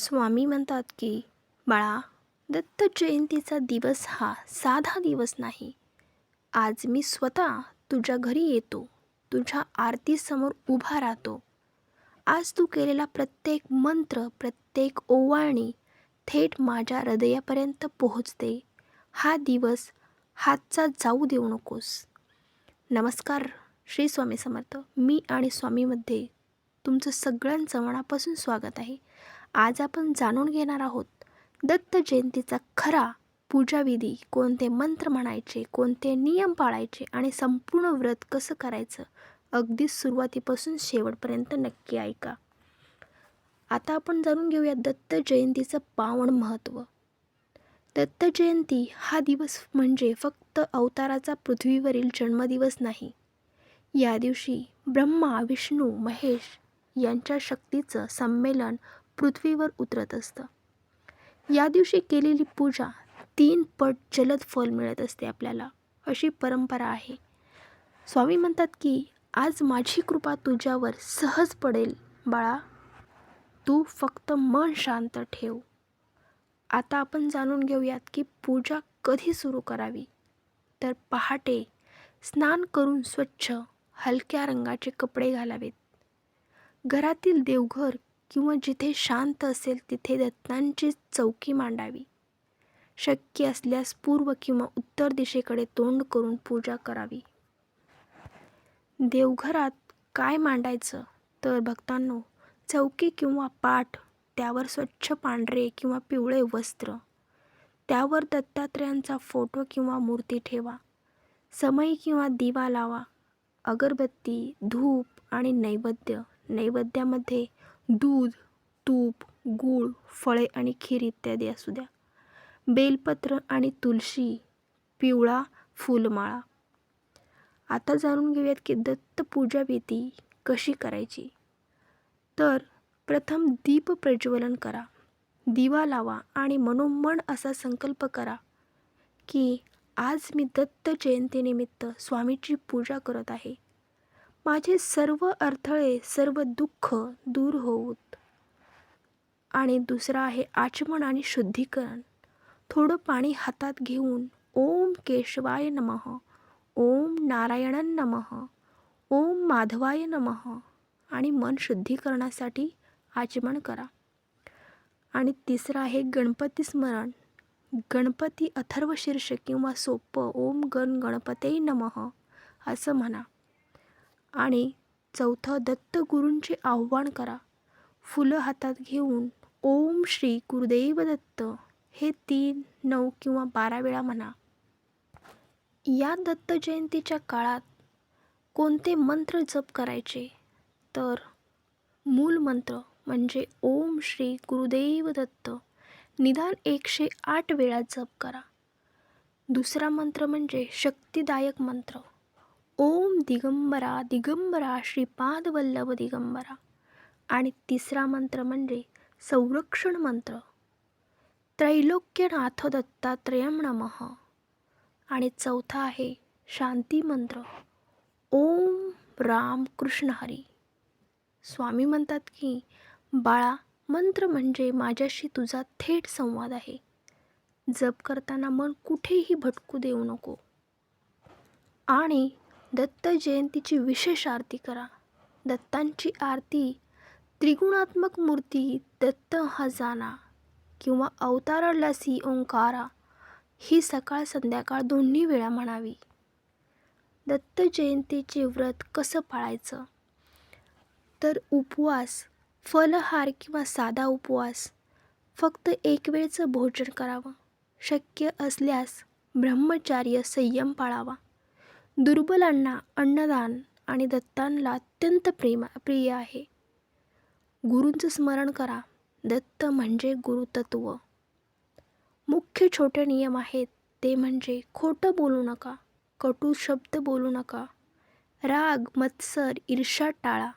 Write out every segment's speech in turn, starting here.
स्वामी म्हणतात की बाळा दत्त जयंतीचा दिवस हा साधा दिवस नाही. आज मी स्वतः तुझ्या घरी येतो तुझ्या आरतीसमोर उभा राहतो. आज तू केलेला प्रत्येक मंत्र प्रत्येक ओवाळणी थेट माझ्या हृदयापर्यंत पोहोचते. हा दिवस हातचा जाऊ देऊ नकोस. नमस्कार श्री स्वामी समर्थ. मी आणि स्वामीमध्ये तुमचं सगळ्यांचं मनापासून स्वागत आहे. आज आपण जाणून घेणार आहोत. दत्त जयंतीचा खरा पूजाविधी कोणते मंत्र म्हणायचे कोणते नियम पाळायचे आणि संपूर्ण व्रत कसं करायचं अगदी सुरुवातीपासून शेवटपर्यंत नक्की ऐका. आता आपण जाणून घेऊया दत्त जयंतीचं पावन महत्त्व. दत्त जयंती हा दिवस म्हणजे फक्त अवताराचा पृथ्वीवरील जन्मदिवस नाही. या दिवशी ब्रह्मा विष्णू महेश यांच्या शक्तीचं संमेलन पृथ्वीवर उतरत असतं. या दिवशी केलेली पूजा तीन पट जलद फल मिळत असते आपल्याला अशी परंपरा आहे. स्वामी म्हणतात की आज माझी कृपा तुझ्यावर सहज पडेल बाळा. तू फक्त मन शांत ठेव. आता आपण जाणून घेऊयात की पूजा कधी सुरू करावी. तर पहाटे स्नान करून स्वच्छ हलक्या रंगाचे कपडे घालावेत. घरातील देवघर किंवा जिथे शांत असेल तिथे दत्तांची चौकी मांडावी. शक्य असल्यास पूर्व किंवा उत्तर दिशेकडे तोंड करून पूजा करावी. देवघरात काय मांडायचं? तर भक्तांनो चौकी किंवा पाठ त्यावर स्वच्छ पांढरे किंवा पिवळे वस्त्र त्यावर दत्तात्रयांचा फोटो किंवा मूर्ती ठेवा. समय किंवा दिवा लावा. अगरबत्ती धूप आणि नैवेद्य. नैवेद्यामध्ये दूध तूप गूळ फळे आणि खीर इत्यादी असू द्या. बेलपत्र आणि तुळशी पिवळा फुलमाळा. आता जाणून घेऊयात की दत्त पूजाविधी कशी करायची? तर प्रथम दीप प्रज्वलन करा. दिवा लावा आणि मनोमन असा संकल्प करा की आज मी दत्त जयंतीनिमित्त स्वामीची पूजा करत आहे. माझे सर्व अडथळे सर्व दुःख दूर होऊत. आणि दुसरा आहे आचमन आणि शुद्धीकरण. थोडं पाणी हातात घेऊन ओम केशवाय नमः ओम नारायणन नमः ओम माधवाय नमः आणि मन शुद्धीकरणासाठी आचमन करा. आणि तिसरं आहे गणपती स्मरण. गणपती अथर्वशीर्ष किंवा सोपं ओम गण गणपते नमः असं म्हणा. आणि चौथं दत्तगुरूंचे आव्हान करा. फुलं हातात घेऊन ओम श्री गुरुदेव दत्त हे तीन नऊ किंवा बारा वेळा म्हणा. या दत्त जयंतीच्या काळात कोणते मंत्र जप करायचे? तर मूल मंत्र म्हणजे ओम श्री गुरुदेव दत्त निदान एकशे आठ वेळा जप करा. दुसरा मंत्र म्हणजे शक्तिदायक मंत्र. ओम दिगंबरा दिगंबरा श्रीपादवल्लभ दिगंबरा. आणि तिसरा मंत्र म्हणजे संरक्षण मंत्र. त्रैलोक्यनाथ दत्तात्रयम नमः. आणि चौथा आहे शांती मंत्र. ओम राम कृष्ण हरी. स्वामी म्हणतात की बाळा मंत्र म्हणजे माझ्याशी तुझा थेट संवाद आहे. जप करताना मन कुठेही भटकू देऊ नको. आणि दत्त जयंतीची विशेष आरती करा. दत्तांची आरती त्रिगुणात्मक मूर्ती दत्त हजाना किंवा अवतारल्यासी ओंकारा ही सकाळ संध्याकाळ दोन्ही वेळा म्हणावी. दत्त जयंतीचे व्रत कसं पाळायचं? तर उपवास फलहार किंवा साधा उपवास फक्त एक वेळचं भोजन करावं. शक्य असल्यास ब्रह्मचार्य संयम पाळावा. दुर्बलांना अन्नदान आणि दत्तांना अत्यंत प्रेमा प्रिय आहे. गुरूंचं स्मरण करा. दत्त म्हणजे गुरुतत्व. मुख्य छोटे नियम आहेत. ते म्हणजे खोटं बोलू नका कटू शब्द बोलू नका. राग मत्सर ईर्षा टाळा.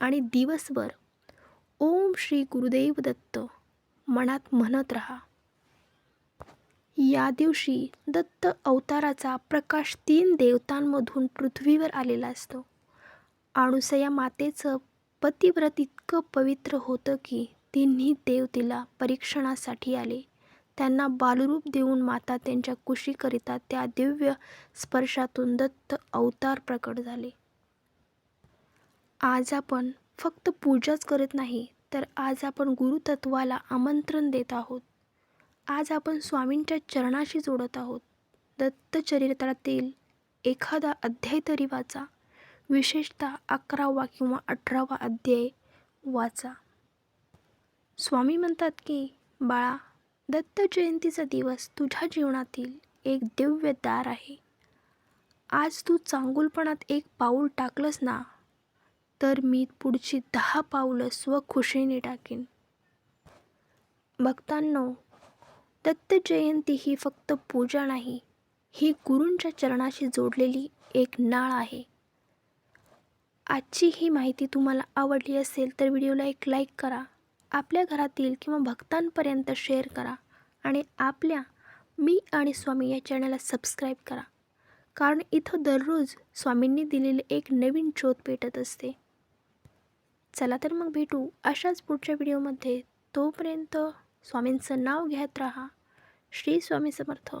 आणि दिवसभर ओम श्री गुरुदेव दत्त. मनात म्हणत रहा. या दिवशी दत्त अवताराचा प्रकाश तीन देवतांमधून पृथ्वीवर आलेला असतो. अणुसया मातेचं पतिव्रत इतकं पवित्र होतं की तिन्ही देव तिला परीक्षणासाठी आले. त्यांना बालरूप देऊन माता त्यांच्या कुशीकरिता त्या दिव्य स्पर्शातून दत्त अवतार प्रकट झाले. आज आपण फक्त पूजाच करत नाही तर आज आपण गुरुतत्वाला आमंत्रण देत आहोत. आज आपण स्वामींच्या चरणाशी जोडत आहोत. दत्तचरित्रातील एखादा अध्याय तरी वाचा. विशेषतः अकरावा किंवा अठरावा अध्याय वाचा. स्वामी म्हणतात की बाळा दत्त जयंतीचा दिवस तुझ्या जीवनातील एक दिव्य दार आहे. आज तू चांगुलपणात एक पाऊल टाकलंस ना तर मी पुढची दहा पावलं स्वखुशीने टाकेन. भक्तांनो दत्त जयंती ही फक्त पूजा नाही ही गुरूंच्या चरणाशी जोडलेली एक नाळ आहे. आजची ही माहिती तुम्हाला आवडली असेल तर व्हिडिओला एक लाईक करा आपल्या घरातील किंवा भक्तांपर्यंत शेअर करा आणि आपल्या मी आणि स्वामी या चॅनलला सबस्क्राईब करा. कारण इथं दररोज स्वामींनी दिलेले एक नवीन शोध पेटत असते. चला तर मग भेटू अशाच पुढच्या व्हिडिओमध्ये. तोपर्यंत स्वामींचं नाव घेत राहा. श्री स्वामी समर्थ.